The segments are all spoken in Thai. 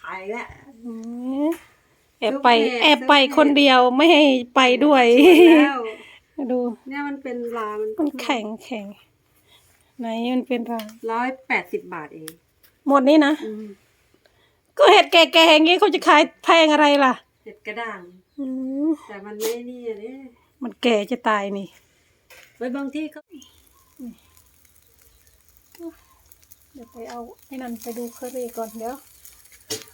ถ่ายแล้วอืมแอบไป แอบไปคนเดียวไม่ให้ไปด้วยสวยแล้วดูเนี่ยมันเป็นลามันมันแข็งแข็งไหนมันเป็นรางร้อยแปดสิบบาทเอง หมดนี่นะอืมก็เห็ดแก่ๆอย่างงี้เขาจะขายแพงอะไรล่ะ เห็ดกระด้างอืมแต่มันไม่นี่อะเนี่ยมันแก่จะตายนี่ไว้บางที่เขา เดี๋ยวไปเอาไอ้นั่นไปดูเคอรี่ก่อนเดี๋ยว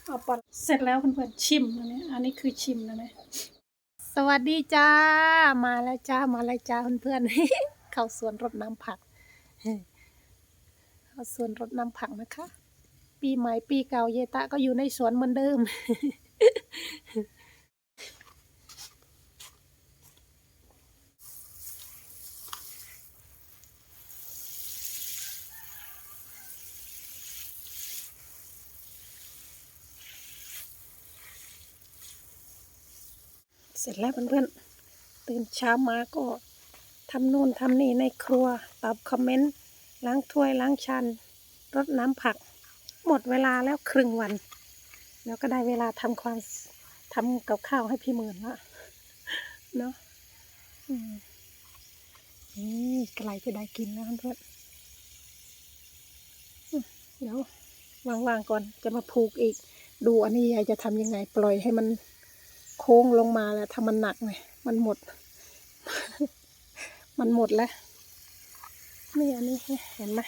เอาปัดเสร็จแล้วเพื่อนๆชิมนะเนี่ยอันนี้คือชิมนะเนี่ยสวัสดีจ้า มาแล้วจ้ามาแล้วจ้าเพื่อนๆเข้าสวนรดน้ำผักเข้าสวนรดน้ำผักนะคะ ปีใหม่ปีเก่าเยตะก็อยู่ในสวนเหมือนเดิม เสร็จแล้วเพื่อนๆ ตื่นเช้ามาก็ทำนู่นทำนี่ในครัว ตอบคอมเมนต์ ล้างถ้วยล้างชานรดน้ำผัก หมดเวลาแล้วครึ่งวัน แล้วก็ได้เวลาทำความทำกับข้าวให้พี่หมื่นละเนาะนี่ไกลจะได้กินแล้วเพื่อนเดี๋ยววางๆก่อนจะมาผูกอีก ดูอันนี้ยายจะทำยังไงปล่อยให้มัน โค้งลงมาแล้วถ้ามันหนักไงมันหมด มันหมดแล้วนี่อันนี้เห็นไหม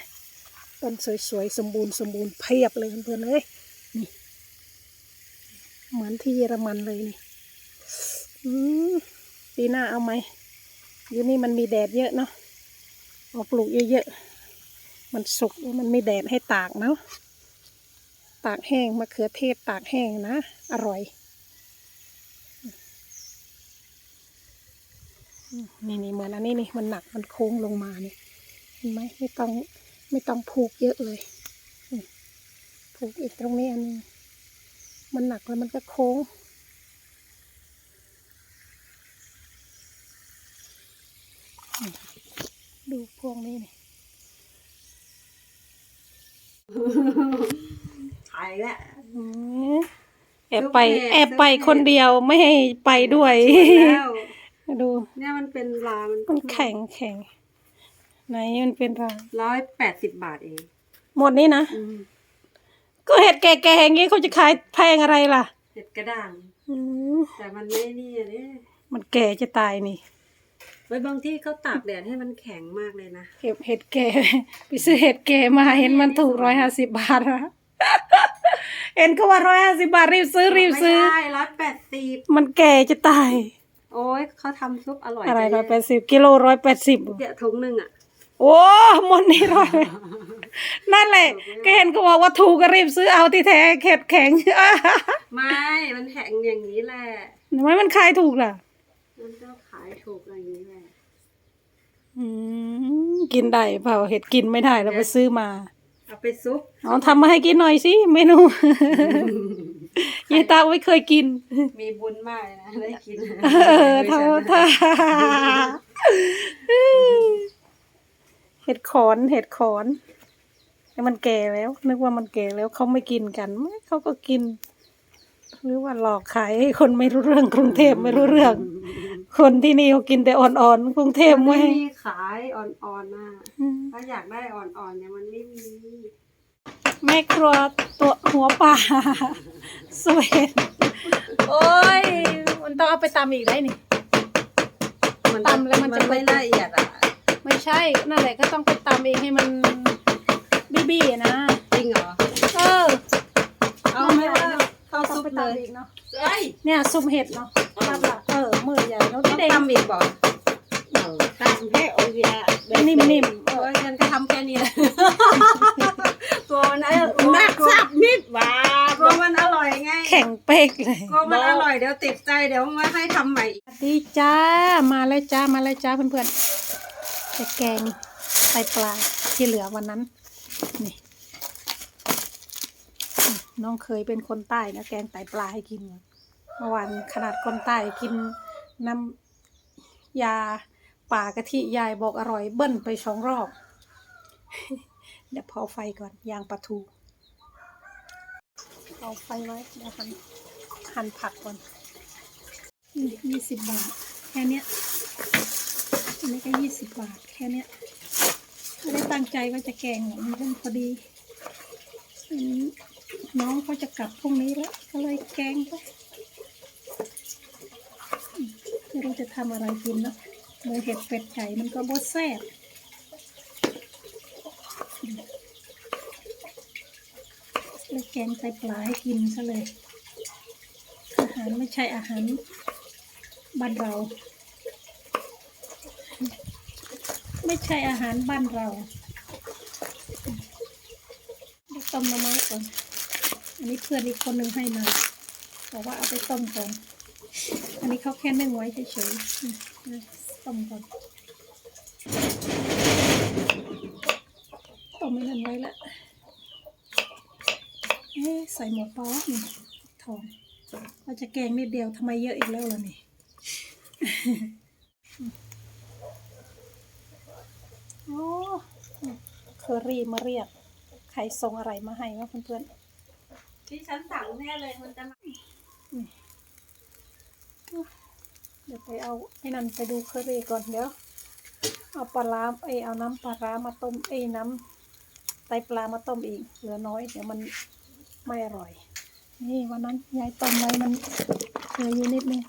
ต้นสวยๆสมบูรณ์สมบูรณ์เพียบเลยเพื่อนๆเลยนี่ เหมือนที่เยอรมันเลยนี่ปีหน้าเอาไหมอยู่นี่มันมีแดดเยอะเนาะเอาปลูกเยอะๆมันสุกมันมีแดดให้ตากเนาะตากแห้งมะเขือเทศตากแห้งนะ อร่อย นี่นี่เหมือนอันนี้นี่มันหนักมันโค้งลงมานี่เห็นไหมไม่ต้องไม่ต้องผูกเยอะเลยนี่ผูกอีกตรงนี้อันนึงมันหนักแล้วมันก็โค้งนี่ดูพวงนี้นี่ถ่ายแล้วอืมแอบไป แอบไปคนเดียวไม่ให้ไปด้วยสวยแล้ว ดู เนี่ยมันเป็นลา มันมันแข็งแข็งไหนมันเป็นรางร้อยแปดสิบบาทเอง หมดนี่นะ อืมก็เห็ดแก่ๆอย่างงี้เขาจะขายแพงอะไรล่ะเห็ดกระด้าง อืมแต่มันไม่นี่อะเนี่ยมันแก่จะตายนี่ ไว้บางที่เขาตากแดดให้มันแข็งมากเลยนะ เก็บเห็ดแก่ ไปซื้อเห็ดแก่มาเห็นมันถูกร้อยห้าสิบบาทนะเห็นก็ว่าร้อยห้าสิบบาทรีบซื้อรีบซื้อ ไม่ใช่ร้อยแปดสิบมันแก่จะตาย โอ้ยเขาทำซุปอร่อยอะไรจังร้อยแปดสิบกิโลร้อยแปดสิบเนี่ยถุงหนึ่งอะ โอ้หมดนี่ร้อยนั่นแหละก็เห็นก็บอกว่าถูกก็รีบซื้อเอาที่แท้เข็ดแข็งไม่ มันแข็งอย่างนี้แหละทำไมมันขายถูกล่ะ มันก็ขายถูกอย่างนี้แหละอืมกินได้เปล่าเห็ดกินไม่ได้เราไปซื้อมา เอาไปซุปเอาทำมาให้กินหน่อยสิเมนู ยายตาไม่เคยกิน มีบุญมากเลยนะได้กินเออเท่าท่าเห็ดขอนเห็ดขอนแต่มันแก่แล้ว นึกว่ามันแก่แล้วเขาไม่กินกันไม่เขาก็กิน หรือว่าหลอกขายให้คนไม่รู้เรื่องกรุงเทพไม่รู้เรื่อง คนที่นี่เขากินแต่อ่อนๆกรุงเทพมันไม่ไม่ให้มีขายอ่อนๆน่ะอืมถ้าอยากได้อ่อนๆเนี่ยมันไม่มี แม่ครัวตัวหัวป่าสวยโอ้ย มันต้องเอาไปตำอีกได้นี่ มันตำแล้วมันจะไม่ละเอียดอะ ไม่ใช่ นั่นแหละก็ต้องไปตำเองให้มันบี้บี้ๆนะ จริงเหรอ เออ เอาไม่ว่าเข้าต้องซุปไปเลยตำอีกเนาะเอ้ยเนี่ยซุปเห็ดเนาะรับละเออ มือใหญ่แล้วต้องเด็กทำอีกบ่ทำให้โอเลียนิ่มๆเอโอ้อยฉันก็ทำแค่นี้แหละ ตัวมันเออ นักซับนิดหว่า ตัวมันอร่อยไง แข็งเป๊กเลยตัวมันอร่อยเดี๋ยวติดใจเดี๋ยวมาให้ทำใหม่อีกสวัสดีจ้ามาแล้วจ้ามาแล้วจ้าเพื่อนๆจะแกงไตปลาที่เหลือวันนั้นนี่อืมน้องเคยเป็นคนใต้นะแกงไตปลาให้กินเมื่อวานขนาดคนใต้กินน้ำยาป่ากะทิยายบอกอร่อยเบิ้ลไปสองรอบ เดี๋ยวพอไฟก่อนยางปลาทูเอาไฟไว้เดี๋ยวหั่น หั่นผักก่อนนี่ยี่สิบบาท แค่เนี้ยอันนี้ก็ยี่สิบบาท แค่เนี้ยไม่ได้ตั้งใจว่าจะแกงหรอกมันพอดีนนี้น้องเขาจะกลับพรุ่งนี้แล้ว ก็เลยแกงไปไม่รู้จะทำอะไรกินนะเมื่อเห็ดเป็ดไก่มันก็บดแซ่บเลยแกงไตปลาให้กินซะเลยารไม่ใช่อาหารบ้านเรา ไม่ใช่อาหารบ้านเราต้มมาไม้ก่อน อันนี้เพื่อนอีกคนหนึ่งให้มาบอกว่าเอาไปต้มก่อน อันนี้เขาแค่นึ่งไว้เฉยๆต้มก่อน ต้มไม่นานไว้ละเอ๊ะใส่หมดปอนี่ทอง เราจะแกงนิดเดียวทำไมเยอะอีกแล้วล่ะนี่ โอ้เคอรี่มาเรียก ใครส่งอะไรมาให้วะเพื่อนที่ฉันสั่งแน่เลยมันจะมาๆนี่เดี๋ยวไปเอาไอ้นั่นไปดูเคอรี่ก่อนเดี๋ยว เอาปลาร้าเอยเอาน้ำปลาร้ามาต้มเอ้ยน้ำไตปลามาต้มอีกเหลือน้อย เดี๋ยวมันไม่อร่อย นี่วันนั้นยายต้มไว้มันเหลืออยู่นิดนึง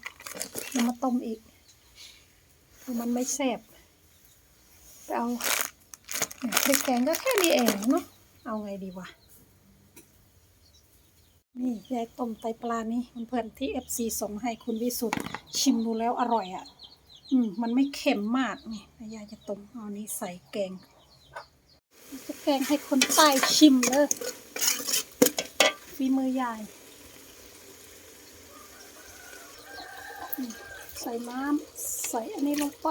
นำมาต้มอีกพมันไม่แซ่บไปเอาเนี่ยพริกแกงก็แค่นี้เองเนาะเอาไงดีวะนี่ยายต้มไตปลานี่เพื่อนๆที่เอฟซีส่งให้คุณวิสุทธ์ชิมดูแล้วอร่อยอะ่ะ อืมมันไม่เค็มมากนี่ยายจะต้มเอานี้ใส่แกงจะแกงให้คนใต้ชิมเลยฝีมือยายอืม ใส่น้ำใส่อันนี้ลงไป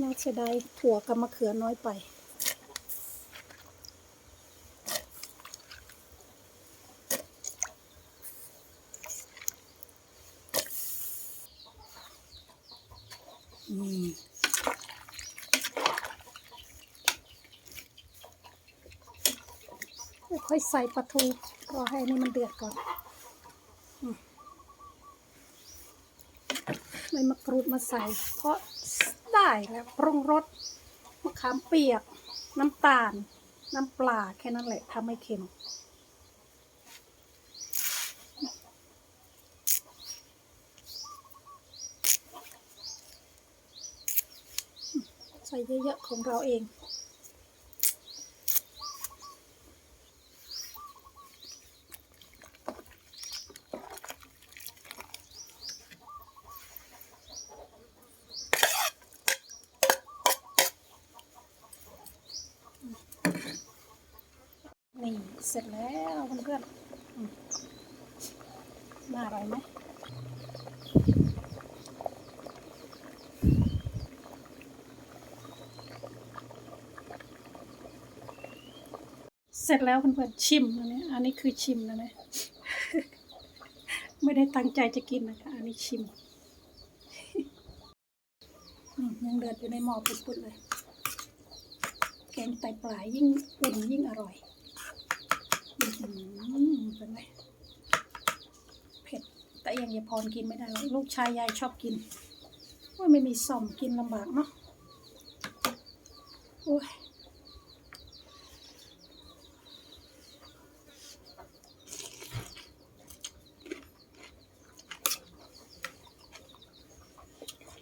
น่าเสียดายถั่วกับมะเขือน้อยไป ค่อยใส่ปลาทูรอให้นี่มันเดือดก่อนอืมเลยมะกรูดมาใส่ เพราะได้แล้วปรุงรสมะขามเปียก น้ำตาล น้ำปลาแค่นั้นแหละทำให้เค็มใส่เยอะๆของเราเอง นี่ เสร็จแล้วเพื่อนๆน่าอร่อยไหมเสร็จแล้วเพื่อนๆชิมนะเนี่ยอันนี้คือชิมนะเนี่ยไม่ได้ตั้งใจจะกินนะคะ อันนี้ชิมยังเดือดอยู่ในหม้อปุดๆเลย แกงไตปลายิ่งอุ่นยิ่งอร่อย เป็นไงเผ็ด แต่ยังยายพรกินไม่ได้หรอกลูกชายยายชอบกินว่าไม่มีซ่อมกินลำบากเนาะโอ้ย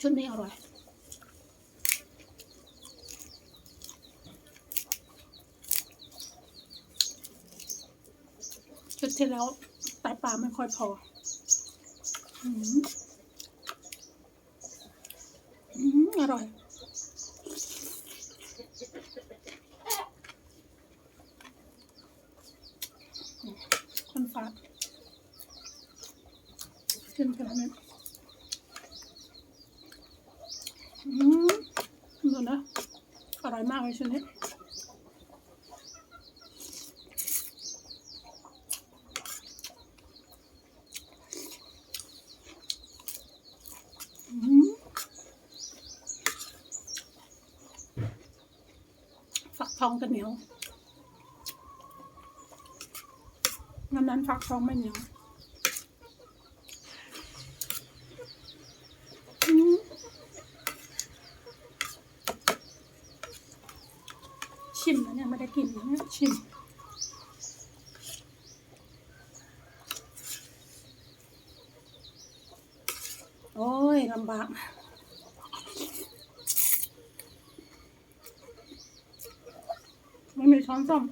ชุดนี้อร่อย ที่แล้วไตปลาไม่ค่อยพออืมอร่อย คนฟ้าขึ้นไปแล้วเนี่ยอืมดูนะอร่อยมากเลยชุดนี้อืม ฟักท องกันเหนียววันนั้นฟักทองไม่เหนียวอืมชิมนะเนี่ยไม่ได้กินนะชิมโอ้ยลำบาก ไม่มี ช้อนส้อม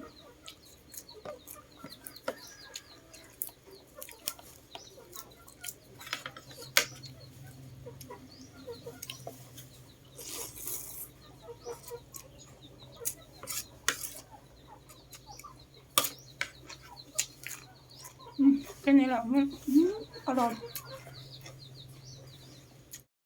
แค่นี้แหละอร่อย